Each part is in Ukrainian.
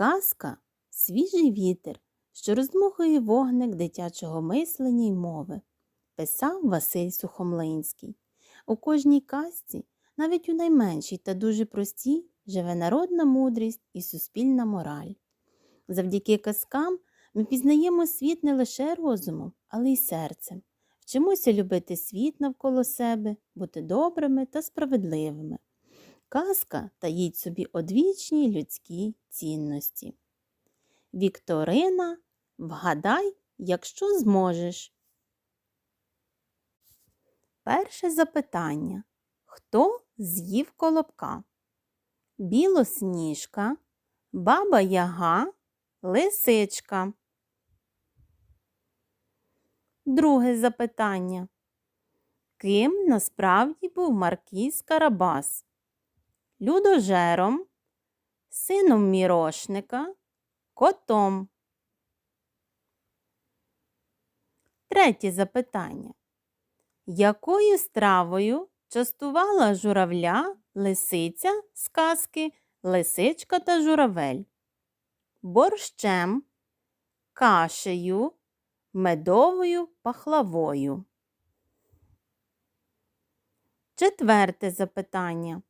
Казка свіжий вітер, що роздмухує вогник дитячого мислення й мови, писав Василь Сухомлинський. У кожній казці, навіть у найменшій та дуже простій, живе народна мудрість і суспільна мораль. Завдяки казкам ми пізнаємо світ не лише розумом, але й серцем. Вчимося любити світ навколо себе, бути добрими та справедливими. Казка таїть собі одвічні людські цінності. Вікторина Вгадай, якщо зможеш. Перше запитання. Хто з'їв колобка? Білосніжка, баба Яга, лисичка. Друге запитання. Ким насправді був Маркіз Карабас? Людожером, сином мірошника, котом. Третє запитання. Якою стравою частувала журавля лисиця з казки Лисичка та журавель? Борщем, кашею, медовою пахлавою. Четверте запитання.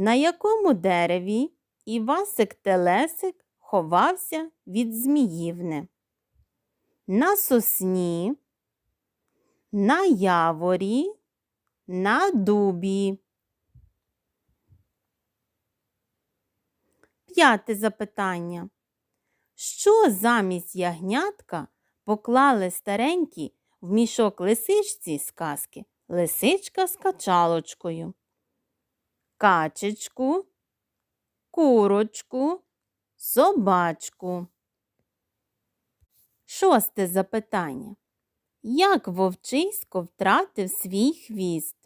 На якому дереві Івасик Телесик ховався від Зміївни? На сосні, на яворі, на дубі. П'яте запитання. Що замість ягнятка поклали старенькі в мішок лисичці з казки лисичка з качалочкою? Качечку, курочку, собачку. Шосте запитання. Як вовчисько втратив свій хвіст?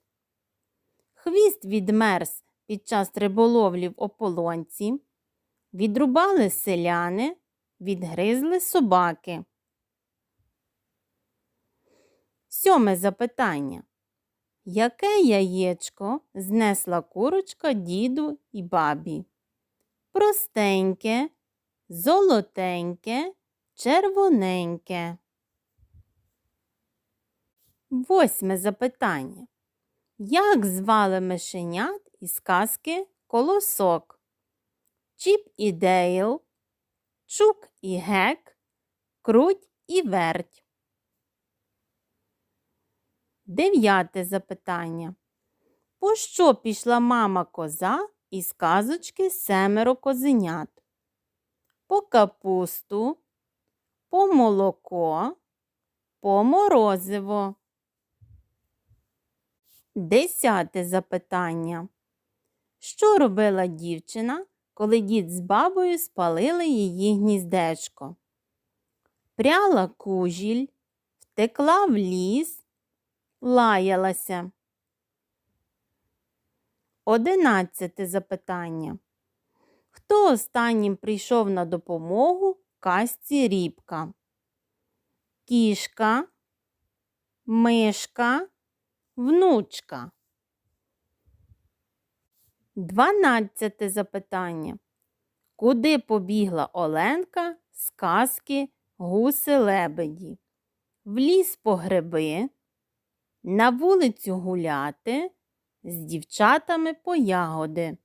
Хвіст відмерз під час риболовлі в ополонці, відрубали селяни, відгризли собаки. Сьоме запитання. Яке яєчко знесла курочка діду і бабі? Простеньке, золотеньке, червоненьке. Восьме запитання. Як звали мишенят із казки Колосок? Чіп і Дейл, Чук і Гек, Круть і Верть. Дев'яте запитання. По що пішла мама коза із казочки семеро козенят? По капусту, по молоко, по морозиво. Десяте запитання. Що робила дівчина, коли дід з бабою спалили її гніздечко? Пряла кужіль, втекла в ліс, лаялася. Одинадцяте запитання. Хто останнім прийшов на допомогу казці рібка? Кішка, мишка, внучка. Дванадцяте запитання. Куди побігла Оленка з казки гуси лебеді? В ліс по гриби, на вулицю гуляти, з дівчатами по ягоди.